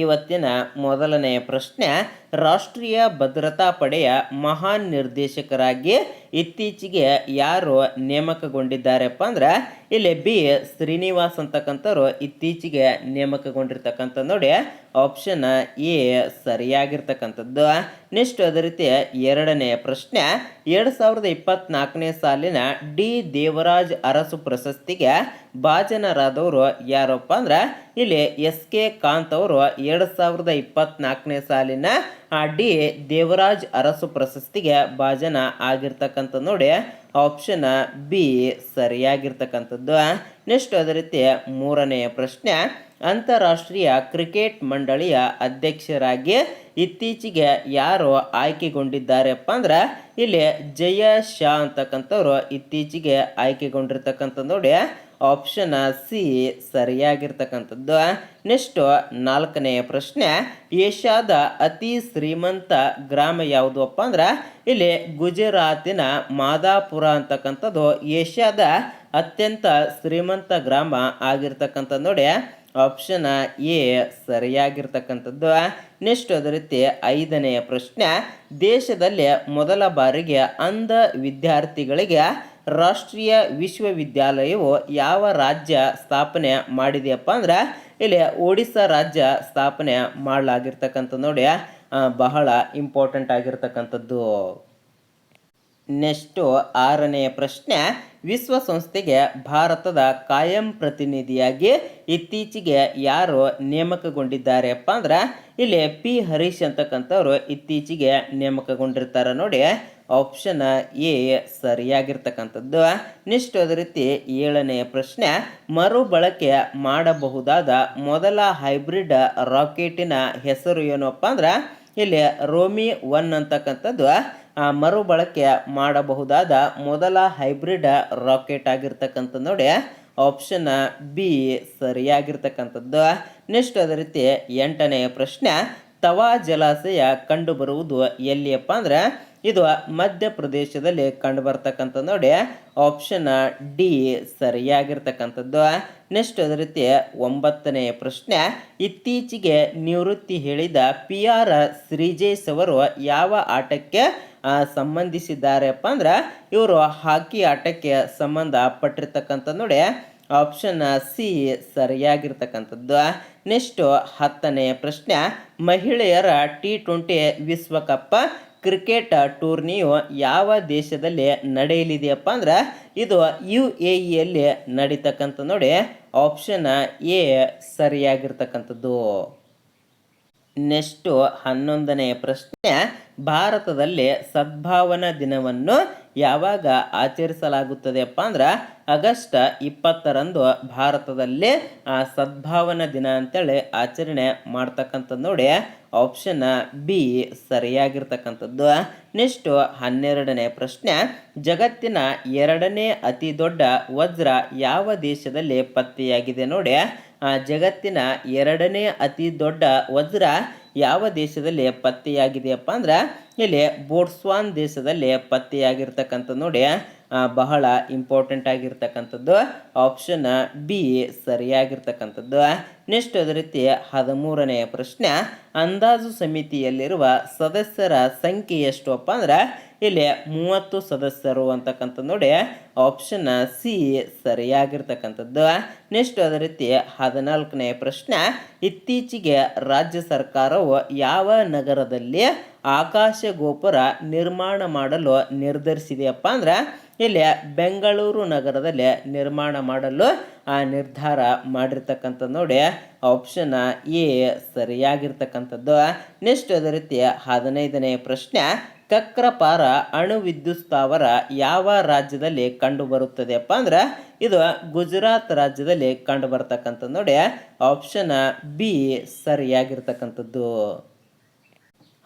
ಇವತ್ತಿನ ಮೊದಲನೆಯ ಪ್ರಶ್ನೆ ರಾಷ್ಟ್ರೀಯ ಭದ್ರತಾ ಪಡೆಯ ಮಹಾನ್ ನಿರ್ದೇಶಕರಾಗಿ ಇತ್ತೀಚೆಗೆ ಯಾರು ನೇಮಕಗೊಂಡಿದ್ದಾರೆಪ್ಪ ಅಂದ್ರೆ ಇಲ್ಲಿ ಬಿ ಶ್ರೀನಿವಾಸ್ ಅಂತಕ್ಕಂಥವ್ರು ಇತ್ತೀಚೆಗೆ ನೇಮಕಗೊಂಡಿರ್ತಕ್ಕಂಥ ನೋಡಿ ಆಪ್ಷನ್ ಎ ಸರಿಯಾಗಿರ್ತಕ್ಕಂಥದ್ದು. ನೆಕ್ಸ್ಟ್ ಅದೇ ರೀತಿ ಎರಡನೆಯ ಪ್ರಶ್ನೆ, ಎರಡು ಸಾವಿರದ ಇಪ್ಪತ್ನಾಲ್ಕನೇ ಸಾಲಿನ ಡಿ ದೇವರಾಜ್ ಅರಸು ಪ್ರಶಸ್ತಿಗೆ ಭಾಜನರಾದವರು ಯಾರಪ್ಪ ಅಂದ್ರೆ ಇಲ್ಲಿ ಎಸ್ ಕೆ ಕಾಂತ್ ಅವರು ಎರಡು ಸಾವಿರದ ಇಪ್ಪತ್ನಾಲ್ಕನೇ ಸಾಲಿನ ಡಿ ದೇವರಾಜ್ ಅರಸು ಪ್ರಶಸ್ತಿಗೆ ಭಾಜನ ಆಗಿರ್ತಕ್ಕಂಥ ನೋಡಿ ಆಪ್ಷನ್ ಬಿ ಸರಿಯಾಗಿರ್ತಕ್ಕಂಥದ್ದು. ನೆಕ್ಸ್ಟ್ ಅದೇ ರೀತಿ ಮೂರನೆಯ ಪ್ರಶ್ನೆ. ಅಂತಾರಾಷ್ಟ್ರೀಯ ಕ್ರಿಕೆಟ್ ಮಂಡಳಿಯ ಅಧ್ಯಕ್ಷರಾಗಿ ಇತ್ತೀಚೆಗೆ ಯಾರು ಆಯ್ಕೆಗೊಂಡಿದ್ದಾರೆಪ್ಪ ಅಂದ್ರೆ, ಇಲ್ಲಿ ಜಯ ಶಾ ಅಂತಕ್ಕಂಥವ್ರು ಇತ್ತೀಚೆಗೆ ಆಯ್ಕೆಗೊಂಡಿರ್ತಕ್ಕಂಥ ನೋಡಿ ಆಪ್ಷನ್ ಸಿ ಸರಿಯಾಗಿರ್ತಕ್ಕಂಥದ್ದು. ನೆಕ್ಸ್ಟು ನಾಲ್ಕನೆಯ ಪ್ರಶ್ನೆ, ಏಷ್ಯಾದ ಅತಿ ಶ್ರೀಮಂತ ಗ್ರಾಮ ಯಾವುದು ಅಪ್ಪ ಅಂದ್ರೆ, ಇಲ್ಲಿ ಗುಜರಾತಿನ ಮಾದಾಪುರ ಅಂತಕ್ಕಂಥದ್ದು ಏಷ್ಯಾದ ಅತ್ಯಂತ ಶ್ರೀಮಂತ ಗ್ರಾಮ ಆಗಿರ್ತಕ್ಕಂಥದ್ದು ನೋಡಿ. Option A ಸರಿಯಾಗಿರ್ತಕ್ಕಂಥದ್ದು. ನೆಕ್ಸ್ಟ್ ಅದೇ ರೀತಿ ಐದನೆಯ ಪ್ರಶ್ನೆ, ದೇಶದಲ್ಲಿ ಮೊದಲ ಬಾರಿಗೆ ಅಂಧ ವಿದ್ಯಾರ್ಥಿಗಳಿಗೆ ರಾಷ್ಟ್ರೀಯ ವಿಶ್ವವಿದ್ಯಾಲಯವು ಯಾವ ರಾಜ್ಯ ಸ್ಥಾಪನೆ ಮಾಡಿದೆಯಪ್ಪ ಅಂದ್ರೆ ಇಲ್ಲಿ ಒಡಿಸ್ಸಾ ರಾಜ್ಯ ಸ್ಥಾಪನೆ ಮಾಡಲಾಗಿರ್ತಕ್ಕಂಥ ನೋಡಿ ಬಹಳ ಇಂಪಾರ್ಟೆಂಟ್ ಆಗಿರ್ತಕ್ಕಂಥದ್ದು. ನೆಕ್ಸ್ಟು ಆರನೆಯ ಪ್ರಶ್ನೆ, ವಿಶ್ವಸಂಸ್ಥೆಗೆ ಭಾರತದ ಕಾಯಂ ಪ್ರತಿನಿಧಿಯಾಗಿ ಇತ್ತೀಚೆಗೆ ಯಾರು ನೇಮಕಗೊಂಡಿದ್ದಾರೆಪ್ಪ ಅಂದ್ರೆ ಇಲ್ಲಿ ಪಿ ಹರೀಶ್ ಅಂತಕ್ಕಂಥವ್ರು ಇತ್ತೀಚೆಗೆ ನೇಮಕಗೊಂಡಿರ್ತಾರೆ ನೋಡಿ ಆಪ್ಷನ್ ಎ ಸರಿಯಾಗಿರ್ತಕ್ಕಂಥದ್ದು. ನೆಕ್ಸ್ಟ್ ಅದೇ ರೀತಿ ಏಳನೆಯ ಪ್ರಶ್ನೆ, ಮರುಬಳಕೆ ಮಾಡಬಹುದಾದ ಮೊದಲ ಹೈಬ್ರಿಡ್ ರಾಕೆಟಿನ ಹೆಸರು ಏನಪ್ಪ ಅಂದ್ರೆ, ಇಲ್ಲಿ ರೋಮಿ ಒನ್ ಅಂತಕ್ಕಂಥದ್ದು, ಆ ಮರುಬಳಕೆ ಮಾಡಬಹುದಾದ ಮೊದಲ ಹೈಬ್ರಿಡ್ ರಾಕೆಟ್ ಆಗಿರ್ತಕ್ಕಂಥ ನೋಡಿ ಆಪ್ಷನ್ ಬಿ ಸರಿಯಾಗಿರ್ತಕ್ಕಂಥದ್ದು. ನೆಕ್ಸ್ಟ್ ಅದೇ ರೀತಿ ಎಂಟನೆಯ ಪ್ರಶ್ನೆ, ತವಾ ಜಲಾಶಯ ಕಂಡುಬರುವುದು ಎಲ್ಲಿಯಪ್ಪ ಅಂದ್ರೆ ಇದು ಮಧ್ಯಪ್ರದೇಶದಲ್ಲಿ ಕಂಡು ಬರ್ತಕ್ಕಂಥ ನೋಡಿ ಆಪ್ಷನ್ ಡಿ ಸರಿಯಾಗಿರ್ತಕ್ಕಂಥದ್ದು. ನೆಕ್ಸ್ಟ್ ಅದೇ ರೀತಿ ಒಂಬತ್ತನೆಯ ಪ್ರಶ್ನೆ, ಇತ್ತೀಚೆಗೆ ನಿವೃತ್ತಿ ಹೇಳಿದ ಪಿ ಆರ್ ಶ್ರೀಜೇಶ್ ಅವರು ಯಾವ ಆಟಕ್ಕೆ ಸಂಬಂಧಿಸಿದ್ದಾರೆಪ್ಪ ಅಂದ್ರೆ, ಇವರು ಹಾಕಿ ಆಟಕ್ಕೆ ಸಂಬಂಧ ಪಟ್ಟಿರ್ತಕ್ಕಂಥದ್ದು ನೋಡಿ ಆಪ್ಷನ್ ಸಿ ಸರಿಯಾಗಿರ್ತಕ್ಕಂಥದ್ದು. ನೆಕ್ಸ್ಟು ಹತ್ತನೆಯ ಪ್ರಶ್ನೆ, ಮಹಿಳೆಯರ ಟಿ ಟ್ವೆಂಟಿ ವಿಶ್ವಕಪ್ ಕ್ರಿಕೆಟ್ ಟೂರ್ನಿಯು ಯಾವ ದೇಶದಲ್ಲಿ ನಡೆಯಲಿದೆಯಪ್ಪ ಅಂದ್ರೆ ಇದು ಯು ಎ ಇಯಲ್ಲಿ ನಡೀತಕ್ಕಂಥ ನೋಡಿ ಆಪ್ಷನ್ ಎ ಸರಿಯಾಗಿರ್ತಕ್ಕಂಥದ್ದು. ನೆಕ್ಸ್ಟು ಹನ್ನೊಂದನೆಯ ಪ್ರಶ್ನೆ, ಭಾರತದಲ್ಲಿ ಸದ್ಭಾವನಾ ದಿನವನ್ನು ಯಾವಾಗ ಆಚರಿಸಲಾಗುತ್ತದೆಯಪ್ಪ ಅಂದ್ರೆ ಆಗಸ್ಟ್ ಇಪ್ಪತ್ತರಂದು ಭಾರತದಲ್ಲಿ ಆ ಸದ್ಭಾವನಾ ದಿನ ಅಂತೇಳಿ ಆಚರಣೆ ಮಾಡ್ತಕ್ಕಂಥದ್ದು ನೋಡಿ. ಆಪ್ಷನ್ ಬಿ ಸರಿಯಾಗಿರ್ತಕ್ಕಂಥದ್ದು. ನೆಕ್ಸ್ಟು ಹನ್ನೆರಡನೇ ಪ್ರಶ್ನೆ, ಜಗತ್ತಿನ ಎರಡನೇ ಅತಿ ದೊಡ್ಡ ವಜ್ರ ಯಾವ ದೇಶದಲ್ಲಿ ಪತ್ತೆಯಾಗಿದೆ ನೋಡಿ. ಜಗತ್ತಿನ ಎರಡನೇ ಅತಿ ದೊಡ್ಡ ವಜ್ರ ಯಾವ ದೇಶದಲ್ಲಿ ಪತ್ತೆಯಾಗಿದೆಯಪ್ಪ ಅಂದ್ರೆ, ಇಲ್ಲಿ ಬೋಟ್ಸ್ವಾನ್ ದೇಶದಲ್ಲಿ ಪತ್ತೆಯಾಗಿರ್ತಕ್ಕಂಥ ನೋಡಿ. ಬಹಳ ಇಂಪಾರ್ಟೆಂಟ್ ಆಗಿರ್ತಕ್ಕಂಥದ್ದು. Option B ಸರಿಯಾಗಿರ್ತಕ್ಕಂಥದ್ದು. ನೆಕ್ಸ್ಟ್ ಅದೇ ರೀತಿ ಹದಿಮೂರನೆಯ ಪ್ರಶ್ನೆ. ಅಂದಾಜು ಸಮಿತಿಯಲ್ಲಿರುವ ಸದಸ್ಯರ ಸಂಖ್ಯೆ ಎಷ್ಟು ಅಪ್ಪ ಅಂದ್ರೆ, ಇಲ್ಲಿ ಮೂವತ್ತು ಸದಸ್ಯರು ಅಂತಕ್ಕಂಥ ನೋಡಿ. Option C ಸರಿಯಾಗಿರ್ತಕ್ಕಂಥದ್ದು. ನೆಕ್ಸ್ಟ್ ಅದೇ ರೀತಿ ಹದಿನಾಲ್ಕನೇ ಪ್ರಶ್ನೆ. ಇತ್ತೀಚೆಗೆ ರಾಜ್ಯ ಸರ್ಕಾರವು ಯಾವ ನಗರದಲ್ಲಿ ಆಕಾಶ ಗೋಪುರ ನಿರ್ಮಾಣ ಮಾಡಲು ನಿರ್ಧರಿಸಿದೆಯಪ್ಪ ಅಂದ್ರೆ ಇಲ್ಲಿ ಬೆಂಗಳೂರು ನಗರದಲ್ಲಿ ನಿರ್ಮಾಣ ಮಾಡಲು ಆ ನಿರ್ಧಾರ ಮಾಡಿರ್ತಕ್ಕಂಥ ನೋಡಿ ಆಪ್ಷನ್ ಎ ಸರಿಯಾಗಿರ್ತಕ್ಕಂಥದ್ದು. ನೆಕ್ಸ್ಟ್ ಅದೇ ರೀತಿ ಹದಿನೈದನೇ ಪ್ರಶ್ನೆ, ಕಕ್ರಪಾರ ಅಣು ವಿದ್ಯುತ್ ಸ್ಥಾವರ ಯಾವ ರಾಜ್ಯದಲ್ಲಿ ಕಂಡು ಬರುತ್ತದೆಯಪ್ಪ ಅಂದ್ರೆ, ಇದು ಗುಜರಾತ್ ರಾಜ್ಯದಲ್ಲಿ ಕಂಡು ಬರ್ತಕ್ಕಂಥದ್ದು ನೋಡಿ ಆಪ್ಷನ್ ಬಿ ಸರಿಯಾಗಿರ್ತಕ್ಕಂಥದ್ದು.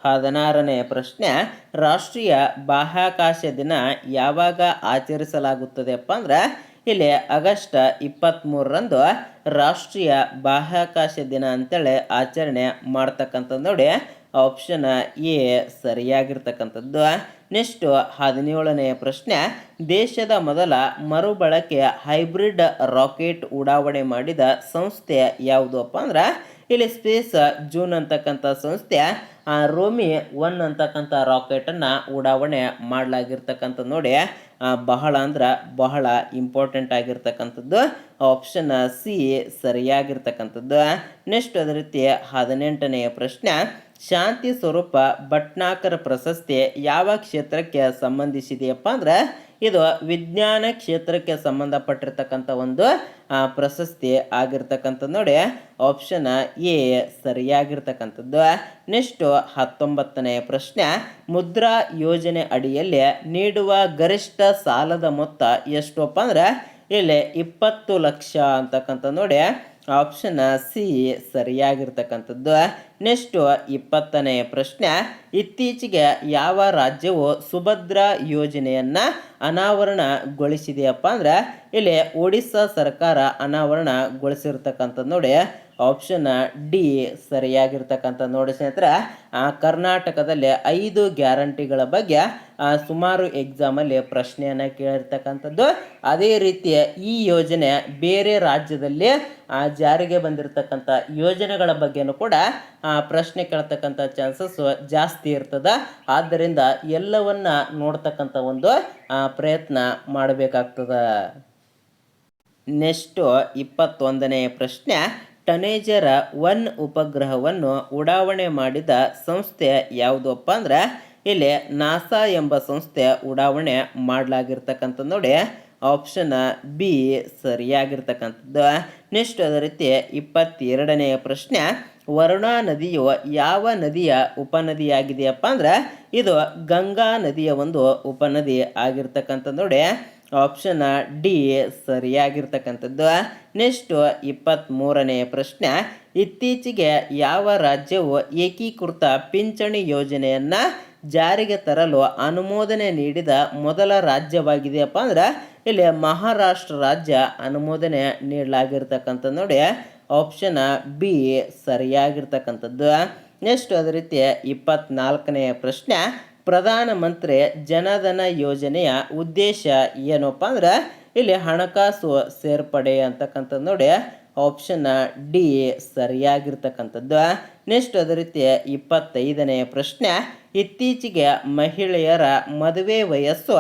ಹದಿನಾರನೆಯ ಪ್ರಶ್ನೆ, ರಾಷ್ಟ್ರೀಯ ಬಾಹ್ಯಾಕಾಶ ದಿನ ಯಾವಾಗ ಆಚರಿಸಲಾಗುತ್ತದೆಪ್ಪ ಅಂದ್ರೆ, ಇಲ್ಲಿ ಆಗಸ್ಟ್ ಇಪ್ಪತ್ತ್ಮೂರರಂದು ರಾಷ್ಟ್ರೀಯ ಬಾಹ್ಯಾಕಾಶ ದಿನ ಅಂತೇಳಿ ಆಚರಣೆ ಮಾಡ್ತಕ್ಕಂಥದ್ದು ನೋಡಿ. ಆಪ್ಷನ್ ಎ ಸರಿಯಾಗಿರ್ತಕ್ಕಂಥದ್ದು. ನೆಕ್ಸ್ಟು ಹದಿನೇಳನೆಯ ಪ್ರಶ್ನೆ, ದೇಶದ ಮೊದಲ ಮರುಬಳಕೆಯ ಹೈಬ್ರಿಡ್ ರಾಕೆಟ್ ಉಡಾವಣೆ ಮಾಡಿದ ಸಂಸ್ಥೆ ಯಾವುದು ಅಪ್ಪ ಅಂದ್ರೆ, ಇಲ್ಲಿ ಸ್ಪೇಸ್ ಜೂನ್ ಅಂತಕ್ಕಂಥ ಸಂಸ್ಥೆ. ರೋಮಿ ಒನ್ ಅಂತಕ್ಕಂಥ ರಾಕೆಟನ್ನು ಉಡಾವಣೆ ಮಾಡಲಾಗಿರ್ತಕ್ಕಂಥ ನೋಡಿ ಬಹಳ ಅಂದ್ರೆ ಬಹಳ ಇಂಪಾರ್ಟೆಂಟ್ ಆಗಿರ್ತಕ್ಕಂಥದ್ದು. Option C ಸರಿಯಾಗಿರ್ತಕ್ಕಂಥದ್ದು. ನೆಕ್ಸ್ಟ್ ಅದೇ ರೀತಿ ಹದಿನೆಂಟನೆಯ ಪ್ರಶ್ನೆ, ಶಾಂತಿ ಸ್ವರೂಪ ಭಟ್ನಾಕರ ಪ್ರಶಸ್ತಿ ಯಾವ ಕ್ಷೇತ್ರಕ್ಕೆ ಸಂಬಂಧಿಸಿದೆಯಪ್ಪ ಅಂದ್ರೆ ಇದು ವಿಜ್ಞಾನ ಕ್ಷೇತ್ರಕ್ಕೆ ಸಂಬಂಧಪಟ್ಟಿರ್ತಕ್ಕಂಥ ಒಂದು ಪ್ರಶಸ್ತಿ ಆಗಿರ್ತಕ್ಕಂಥದ್ದು ನೋಡಿ. ಆಪ್ಷನ್ ಎ ಸರಿಯಾಗಿರ್ತಕ್ಕಂಥದ್ದು. ನೆಕ್ಸ್ಟು ಹತ್ತೊಂಬತ್ತನೆಯ ಪ್ರಶ್ನೆ. ಮುದ್ರಾ ಯೋಜನೆ ಅಡಿಯಲ್ಲಿ ನೀಡುವ ಗರಿಷ್ಠ ಸಾಲದ ಮೊತ್ತ ಎಷ್ಟಪ್ಪ ಅಂದರೆ, ಇಲ್ಲಿ ಇಪ್ಪತ್ತು ಲಕ್ಷ ಅಂತಕ್ಕಂಥ ನೋಡಿ. Option C ಸರಿಯಾಗಿರ್ತಕ್ಕಂಥದ್ದು. ನೆಕ್ಸ್ಟು ಇಪ್ಪತ್ತನೆಯ ಪ್ರಶ್ನೆ. ಇತ್ತೀಚೆಗೆ ಯಾವ ರಾಜ್ಯವು ಸುಭದ್ರ ಯೋಜನೆಯನ್ನು ಅನಾವರಣಗೊಳಿಸಿದೆಯಪ್ಪ ಅಂದ್ರೆ, ಇಲ್ಲಿ ಒಡಿಸ್ಸಾ ಸರ್ಕಾರ ಅನಾವರಣಗೊಳಿಸಿರ್ತಕ್ಕಂಥದ್ದು ನೋಡಿ. ಆಪ್ಷನ್ ಡಿ ಸರಿಯಾಗಿರ್ತಕ್ಕಂಥ ನೋಡಿ ಸ್ನೇಹಿತರೆ ಕರ್ನಾಟಕದಲ್ಲಿ ಐದು ಗ್ಯಾರಂಟಿಗಳ ಬಗ್ಗೆ ಸುಮಾರು ಎಕ್ಸಾಮಲ್ಲಿ ಪ್ರಶ್ನೆಯನ್ನು ಕೇಳಿರ್ತಕ್ಕಂಥದ್ದು. ಅದೇ ರೀತಿ ಈ ಯೋಜನೆ ಬೇರೆ ರಾಜ್ಯದಲ್ಲಿ ಜಾರಿಗೆ ಬಂದಿರತಕ್ಕಂಥ ಯೋಜನೆಗಳ ಬಗ್ಗೆನೂ ಕೂಡ ಪ್ರಶ್ನೆ ಕೇಳ್ತಕ್ಕಂಥ ಚಾನ್ಸಸ್ ಜಾಸ್ತಿ ಇರ್ತದೆ. ಆದ್ದರಿಂದ ಎಲ್ಲವನ್ನ ನೋಡ್ತಕ್ಕಂಥ ಒಂದು ಪ್ರಯತ್ನ ಮಾಡಬೇಕಾಗ್ತದೆ. ನೆಕ್ಸ್ಟು ಇಪ್ಪತ್ತೊಂದನೇ ಪ್ರಶ್ನೆ ಟನೇಜರ ಒನ್ ಉಪಗ್ರಹವನ್ನು ಉಡಾವಣೆ ಮಾಡಿದ ಸಂಸ್ಥೆ ಯಾವುದಪ್ಪ ಅಂದ್ರೆ ಇಲ್ಲಿ ನಾಸಾ ಎಂಬ ಸಂಸ್ಥೆ ಉಡಾವಣೆ ಮಾಡಲಾಗಿರ್ತಕ್ಕಂಥದ್ದು ನೋಡಿ. Option B ಸರಿಯಾಗಿರ್ತಕ್ಕಂಥದ್ದು. ನೆಕ್ಸ್ಟ್ ಅದೇ ರೀತಿ ಇಪ್ಪತ್ತೆರಡನೆಯ ಪ್ರಶ್ನೆ. ವರುಣಾ ನದಿಯು ಯಾವ ನದಿಯ ಉಪನದಿಯಾಗಿದೆಯಪ್ಪ ಅಂದ್ರೆ ಇದು ಗಂಗಾ ನದಿಯ ಒಂದು ಉಪನದಿ ಆಗಿರ್ತಕ್ಕಂಥದ್ದು ನೋಡಿ. ಆಪ್ಷನ್ ಡಿ ಸರಿಯಾಗಿರ್ತಕ್ಕಂಥದ್ದು. ನೆಕ್ಸ್ಟು ಇಪ್ಪತ್ತ್ಮೂರನೆಯ ಪ್ರಶ್ನೆ. ಇತ್ತೀಚೆಗೆ ಯಾವ ರಾಜ್ಯವು ಏಕೀಕೃತ ಪಿಂಚಣಿ ಯೋಜನೆಯನ್ನು ಜಾರಿಗೆ ತರಲು ಅನುಮೋದನೆ ನೀಡಿದ ಮೊದಲ ರಾಜ್ಯವಾಗಿದೆಯಪ್ಪ ಅಂದ್ರೆ, ಇಲ್ಲಿ ಮಹಾರಾಷ್ಟ್ರ ರಾಜ್ಯ ಅನುಮೋದನೆ ನೀಡಲಾಗಿರ್ತಕ್ಕಂಥದ್ದು ನೋಡಿ ಆಪ್ಷನ್ ಬಿ ಸರಿಯಾಗಿರ್ತಕ್ಕಂಥದ್ದು. ನೆಕ್ಸ್ಟ್ ಅದೇ ರೀತಿ ಇಪ್ಪತ್ನಾಲ್ಕನೆಯ ಪ್ರಶ್ನೆ. ಪ್ರಧಾನಮಂತ್ರಿ ಜನಧನ ಯೋಜನೆಯ ಉದ್ದೇಶ ಏನಪ್ಪ ಅಂದ್ರೆ ಇಲ್ಲಿ ಹಣಕಾಸು ಸೇರ್ಪಡೆ ಅಂತಕ್ಕಂಥದ್ದು ನೋಡಿ. ಆಪ್ಷನ್ ಡಿ ಸರಿಯಾಗಿರ್ತಕ್ಕಂಥದ್ದು. ನೆಕ್ಸ್ಟ್ ಅದೇ ರೀತಿ ಇಪ್ಪತ್ತೈದನೆಯ ಪ್ರಶ್ನೆ. ಇತ್ತೀಚೆಗೆ ಮಹಿಳೆಯರ ಮದುವೆ ವಯಸ್ಸು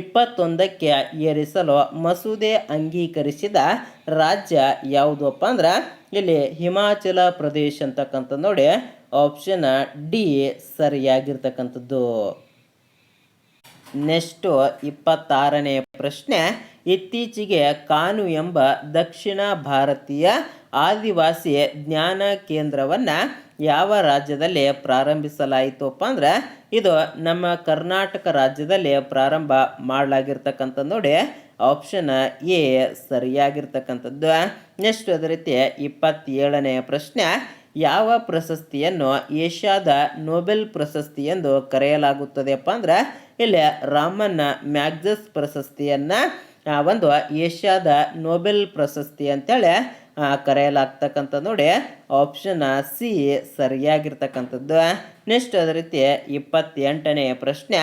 ಇಪ್ಪತ್ತೊಂದಕ್ಕೆ ಏರಿಸಲು ಮಸೂದೆ ಅಂಗೀಕರಿಸಿದ ರಾಜ್ಯ ಯಾವುದಪ್ಪ ಅಂದ್ರೆ ಇಲ್ಲಿ ಹಿಮಾಚಲ ಪ್ರದೇಶ ಅಂತಕ್ಕಂಥ ನೋಡಿ. ಆಪ್ಷನ್ ಡಿ ಸರಿಯಾಗಿರ್ತಕ್ಕಂಥದ್ದು. ನೆಕ್ಸ್ಟು ಇಪ್ಪತ್ತಾರನೇ ಪ್ರಶ್ನೆ. ಇತ್ತೀಚೆಗೆ ಕಾನು ಎಂಬ ದಕ್ಷಿಣ ಭಾರತೀಯ ಆದಿವಾಸಿ ಜ್ಞಾನ ಕೇಂದ್ರವನ್ನು ಯಾವ ರಾಜ್ಯದಲ್ಲಿ ಪ್ರಾರಂಭಿಸಲಾಯಿತಪ್ಪ ಅಂದ್ರೆ, ಇದು ನಮ್ಮ ಕರ್ನಾಟಕ ರಾಜ್ಯದಲ್ಲಿ ಪ್ರಾರಂಭ ಮಾಡಲಾಗಿರ್ತಕ್ಕಂಥ ನೋಡಿ ಆಪ್ಷನ್ ಎ ಸರಿಯಾಗಿರ್ತಕ್ಕಂಥದ್ದು. ನೆಕ್ಸ್ಟ್ ಅದೇ ರೀತಿ ಇಪ್ಪತ್ತೇಳನೆಯ ಪ್ರಶ್ನೆ. ಯಾವ ಪ್ರಶಸ್ತಿಯನ್ನು ಏಷ್ಯಾದ ನೋಬೆಲ್ ಪ್ರಶಸ್ತಿ ಎಂದು ಕರೆಯಲಾಗುತ್ತದೆಯಪ್ಪ ಅಂದ್ರೆ ಇಲ್ಲಿ ರಾಮನ್ನ ಮ್ಯಾಗ್ಜಸ್ ಪ್ರಶಸ್ತಿಯನ್ನು ಒಂದು ಏಷ್ಯಾದ ನೋಬೆಲ್ ಪ್ರಶಸ್ತಿ ಅಂತೇಳಿ ಕರೆಯಲಾಗ್ತಕ್ಕಂಥ ನೋಡಿ. Option C ಸರಿಯಾಗಿರ್ತಕ್ಕಂಥದ್ದು. ನೆಕ್ಸ್ಟ್ ಅದೇ ರೀತಿ ಇಪ್ಪತ್ತೆಂಟನೆಯ ಪ್ರಶ್ನೆ.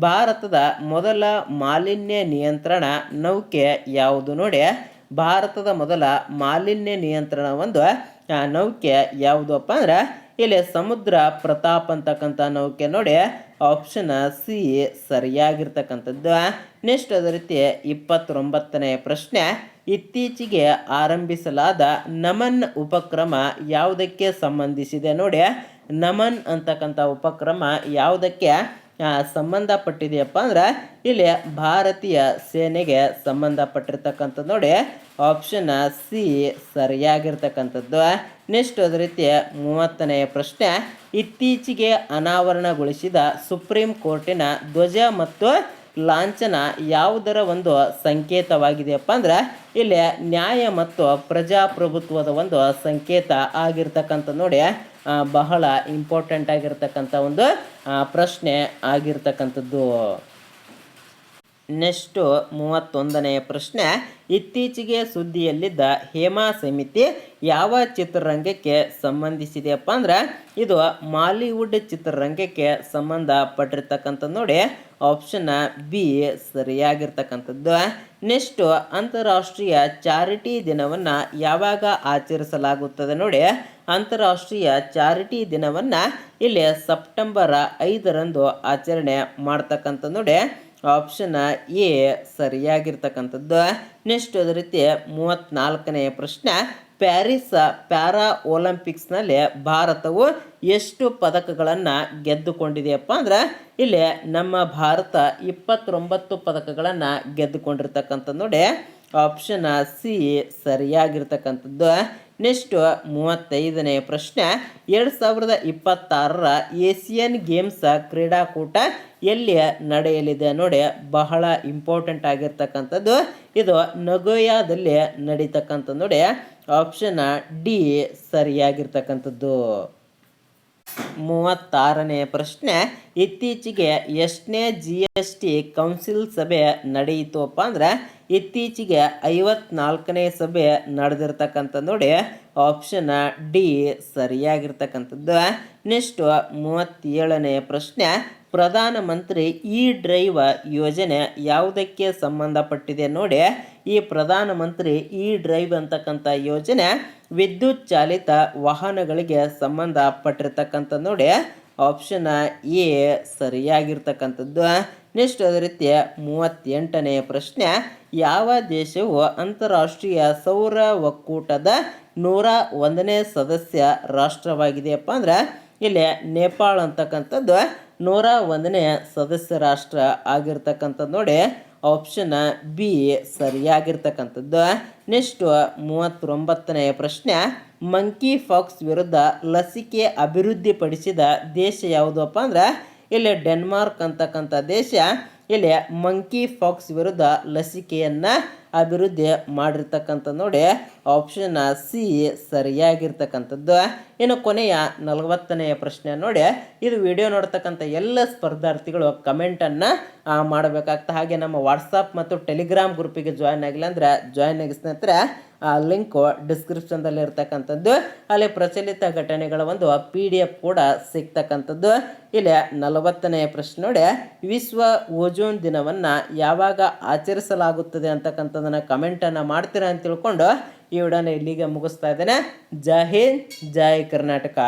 ಭಾರತದ ಮೊದಲ ಮಾಲಿನ್ಯ ನಿಯಂತ್ರಣ ನೌಕೆ ಯಾವುದು ನೋಡಿ. ಭಾರತದ ಮೊದಲ ಮಾಲಿನ್ಯ ನಿಯಂತ್ರಣ ಒಂದು ಆ, ನೌಕೆ ಯಾವುದಪ್ಪ ಅಂದ್ರೆ ಇಲ್ಲಿ ಸಮುದ್ರ ಪ್ರತಾಪ್ ಅಂತಕ್ಕಂಥ ನೌಕೆ ನೋಡಿ. Option C ಸರಿಯಾಗಿರ್ತಕ್ಕಂಥದ್ದು. ನೆಕ್ಸ್ಟ್ ಅದೇ ರೀತಿ ಇಪ್ಪತ್ತೊಂಬತ್ತನೇ ಪ್ರಶ್ನೆ. ಇತ್ತೀಚೆಗೆ ಆರಂಭಿಸಲಾದ ನಮನ್ ಉಪಕ್ರಮ ಯಾವುದಕ್ಕೆ ಸಂಬಂಧಿಸಿದೆ ನೋಡಿ. ನಮನ್ ಅಂತಕ್ಕಂಥ ಉಪಕ್ರಮ ಯಾವುದಕ್ಕೆ? ಸಂಬಂಧಪಟ್ಟಿದೆಯಪ್ಪ ಅಂದ್ರೆ ಇಲ್ಲಿ ಭಾರತೀಯ ಸೇನೆಗೆ ಸಂಬಂಧಪಟ್ಟಿರ್ತಕ್ಕಂಥದ್ದು ನೋಡಿ ಆಪ್ಷನ್ ಸಿ ಸರಿಯಾಗಿರ್ತಕ್ಕಂಥದ್ದು. ನೆಕ್ಸ್ಟ್ ಅದೇ ರೀತಿ ಮೂವತ್ತನೆಯ ಪ್ರಶ್ನೆ, ಇತ್ತೀಚೆಗೆ ಅನಾವರಣಗೊಳಿಸಿದ ಸುಪ್ರೀಂ ಕೋರ್ಟಿನ ಧ್ವಜ ಮತ್ತು ಲಾಂಛನ ಯಾವುದರ ಒಂದು ಸಂಕೇತವಾಗಿದೆಯಪ್ಪ ಅಂದ್ರೆ ಇಲ್ಲಿ ನ್ಯಾಯ ಮತ್ತು ಪ್ರಜಾಪ್ರಭುತ್ವದ ಒಂದು ಸಂಕೇತ ಆಗಿರ್ತಕ್ಕಂಥ ನೋಡಿ. ಬಹಳ ಇಂಪಾರ್ಟೆಂಟ್ ಆಗಿರ್ತಕ್ಕಂಥ ಒಂದು ಪ್ರಶ್ನೆ ಆಗಿರ್ತಕ್ಕಂಥದ್ದು. ನೆಕ್ಸ್ಟು ಮೂವತ್ತೊಂದನೆಯ ಪ್ರಶ್ನೆ, ಇತ್ತೀಚೆಗೆ ಸುದ್ದಿಯಲ್ಲಿದ್ದ ಹೇಮಾ ಸಮಿತಿ ಯಾವ ಚಿತ್ರರಂಗಕ್ಕೆ ಸಂಬಂಧಿಸಿದೆಯಪ್ಪ ಅಂದ್ರೆ, ಇದು ಮಾಲಿವುಡ್ ಚಿತ್ರರಂಗಕ್ಕೆ ಸಂಬಂಧಪಟ್ಟಿರ್ತಕ್ಕಂಥದ್ದು ನೋಡಿ ಆಪ್ಷನ್ ಬಿ ಸರಿಯಾಗಿರ್ತಕ್ಕಂಥದ್ದು. ನೆಕ್ಸ್ಟು ಅಂತಾರಾಷ್ಟ್ರೀಯ ಚಾರಿಟಿ ದಿನವನ್ನು ಯಾವಾಗ ಆಚರಿಸಲಾಗುತ್ತದೆ ನೋಡಿ ಅಂತಾರಾಷ್ಟ್ರೀಯ ಚಾರಿಟಿ ದಿನವನ್ನು ಇಲ್ಲಿ ಸೆಪ್ಟೆಂಬರ್ ಐದರಂದು ಆಚರಣೆ ಮಾಡ್ತಕ್ಕಂಥ ನೋಡಿ. Option A ಸರಿಯಾಗಿರ್ತಕ್ಕಂಥದ್ದು. ನೆಕ್ಸ್ಟ್ ಅದೇ ರೀತಿ ಮೂವತ್ತ್ನಾಲ್ಕನೆಯ ಪ್ರಶ್ನೆ. ಪ್ಯಾರಿಸ್ ಪ್ಯಾರಾ ಒಲಿಂಪಿಕ್ಸ್ನಲ್ಲಿ ಭಾರತವು ಎಷ್ಟು ಪದಕಗಳನ್ನು ಗೆದ್ದುಕೊಂಡಿದೆಯಪ್ಪ ಅಂದ್ರೆ, ಇಲ್ಲಿ ನಮ್ಮ ಭಾರತ ಇಪ್ಪತ್ತೊಂಬತ್ತು ಪದಕಗಳನ್ನು ಗೆದ್ದುಕೊಂಡಿರ್ತಕ್ಕಂಥದ್ದು ನೋಡಿ. Option C ಸರಿಯಾಗಿರ್ತಕ್ಕಂಥದ್ದು. ನೆಕ್ಸ್ಟ್ ಮೂವತ್ತೈದನೇ ಪ್ರಶ್ನೆ. ಎರಡು ಸಾವಿರದ ಇಪ್ಪತ್ತಾರರ ಏಷಿಯನ್ ಗೇಮ್ಸ್ ಕ್ರೀಡಾಕೂಟ ಎಲ್ಲಿ ನಡೆಯಲಿದೆ ನೋಡಿ. ಬಹಳ ಇಂಪಾರ್ಟೆಂಟ್ ಆಗಿರ್ತಕ್ಕಂಥದ್ದು ಇದು ನಗೋಯಾದಲ್ಲಿ ನಡೀತಕ್ಕಂಥದ್ದು ನೋಡಿ. ಆಪ್ಷನ್ ಡಿ ಸರಿಯಾಗಿರ್ತಕ್ಕಂಥದ್ದು. ಮೂವತ್ತಾರನೇ ಪ್ರಶ್ನೆ, ಇತ್ತೀಚೆಗೆ ಎಷ್ಟನೇ ಜಿ ಎಸ್ ಟಿ ಕೌನ್ಸಿಲ್ ಸಭೆ ನಡೆಯಿತಪ್ಪ ಅಂದರೆ, ಇತ್ತೀಚೆಗೆ ಐವತ್ನಾಲ್ಕನೇ ಸಭೆ ನಡೆದಿರ್ತಕ್ಕಂಥ ನೋಡಿ ಆಪ್ಷನ್ ಡಿ ಸರಿಯಾಗಿರ್ತಕ್ಕಂಥದ್ದು. ನೆಕ್ಸ್ಟ್ ಮೂವತ್ತೇಳನೇ ಪ್ರಶ್ನೆ. ಪ್ರಧಾನಮಂತ್ರಿ ಇ ಡ್ರೈವ್ ಯೋಜನೆ ಯಾವುದಕ್ಕೆ ಸಂಬಂಧಪಟ್ಟಿದೆ ನೋಡಿ. ಈ ಪ್ರಧಾನಮಂತ್ರಿ ಇ ಡ್ರೈವ್ ಅಂತಕ್ಕಂಥ ಯೋಜನೆ ವಿದ್ಯುತ್ ಚಾಲಿತ ವಾಹನಗಳಿಗೆ ಸಂಬಂಧಪಟ್ಟಿರ್ತಕ್ಕಂಥ ನೋಡಿ. Option A ಸರಿಯಾಗಿರ್ತಕ್ಕಂಥದ್ದು. ನೆಕ್ಸ್ಟ್ ಅದೇ ರೀತಿ ಮೂವತ್ತೆಂಟನೆಯ ಪ್ರಶ್ನೆ. ಯಾವ ದೇಶವು ಅಂತಾರಾಷ್ಟ್ರೀಯ ಸೌರ ಒಕ್ಕೂಟದ ನೂರ ಒಂದನೇ ಸದಸ್ಯ ರಾಷ್ಟ್ರವಾಗಿದೆಯಪ್ಪ ಅಂದರೆ ಇಲ್ಲಿ ನೇಪಾಳ ಅಂತಕ್ಕಂಥದ್ದು ನೂರ ಒಂದನೇ ಸದಸ್ಯ ರಾಷ್ಟ್ರ ಆಗಿರ್ತಕ್ಕಂಥದ್ದು ನೋಡಿ. ಆಪ್ಷನ್ ಬಿ ಸರಿಯಾಗಿರ್ತಕ್ಕಂಥದ್ದು. ನೆಕ್ಸ್ಟು ಮೂವತ್ತೊಂಬತ್ತನೆಯ ಪ್ರಶ್ನೆ. ಮಂಕಿ ಫಾಕ್ಸ್ ವಿರುದ್ಧ ಲಸಿಕೆ ಅಭಿವೃದ್ಧಿಪಡಿಸಿದ ದೇಶ ಯಾವುದಪ್ಪ ಅಂದರೆ ಇಲ್ಲಿ ಡೆನ್ಮಾರ್ಕ್ ಅಂತಕ್ಕಂಥ ದೇಶ. ಇಲ್ಲಿ ಮಂಕಿ ಫಾಕ್ಸ್ ವಿರುದ್ಧ ಲಸಿಕೆಯನ್ನು ಅಭಿವೃದ್ಧಿ ಮಾಡಿರ್ತಕ್ಕಂಥ ನೋಡಿ ಆಪ್ಷನ್ ಸಿ ಸರಿಯಾಗಿರ್ತಕ್ಕಂಥದ್ದು. ಇನ್ನು ಕೊನೆಯ ನಲವತ್ತನೆಯ ಪ್ರಶ್ನೆ ನೋಡಿ, ಇದು ವಿಡಿಯೋ ನೋಡ್ತಕ್ಕಂಥ ಎಲ್ಲ ಸ್ಪರ್ಧಾರ್ಥಿಗಳು ಕಮೆಂಟನ್ನು ಮಾಡಬೇಕಾಗ್ತದೆ ಹಾಗೆ ನಮ್ಮ ವಾಟ್ಸಪ್ ಮತ್ತು ಟೆಲಿಗ್ರಾಮ್ ಗ್ರೂಪಿಗೆ ಜಾಯ್ನ್ ಆಗಿಲ್ಲ ಅಂದ್ರೆ ಜಾಯ್ನ್ ಆಗಿ ಸ್ನೇಹಿತರೆ ಆ ಲಿಂಕು ಡಿಸ್ಕ್ರಿಪ್ಷನ್ದಲ್ಲಿ ಇರ್ತಕ್ಕಂಥದ್ದು. ಅಲ್ಲಿ ಪ್ರಚಲಿತ ಘಟನೆಗಳ ಒಂದು ಪಿ ಡಿ ಎಫ್ ಕೂಡ ಸಿಗ್ತಕ್ಕಂಥದ್ದು. ಇಲ್ಲಿ ನಲವತ್ತನೆಯ ಪ್ರಶ್ನೆ ನೋಡಿ. ವಿಶ್ವ ಓಜೋನ್ ದಿನವನ್ನು ಯಾವಾಗ ಆಚರಿಸಲಾಗುತ್ತದೆ ಅಂತಕ್ಕಂಥದ್ದನ್ನು ಕಮೆಂಟನ್ನು ಮಾಡ್ತೀರಾ ಅಂತ ತಿಳ್ಕೊಂಡು ಈ ಇಲ್ಲಿಗೆ ಮುಗಿಸ್ತಾ ಇದ್ದೇನೆ. ಜೈ ಹಿಂದ್ ಕರ್ನಾಟಕ.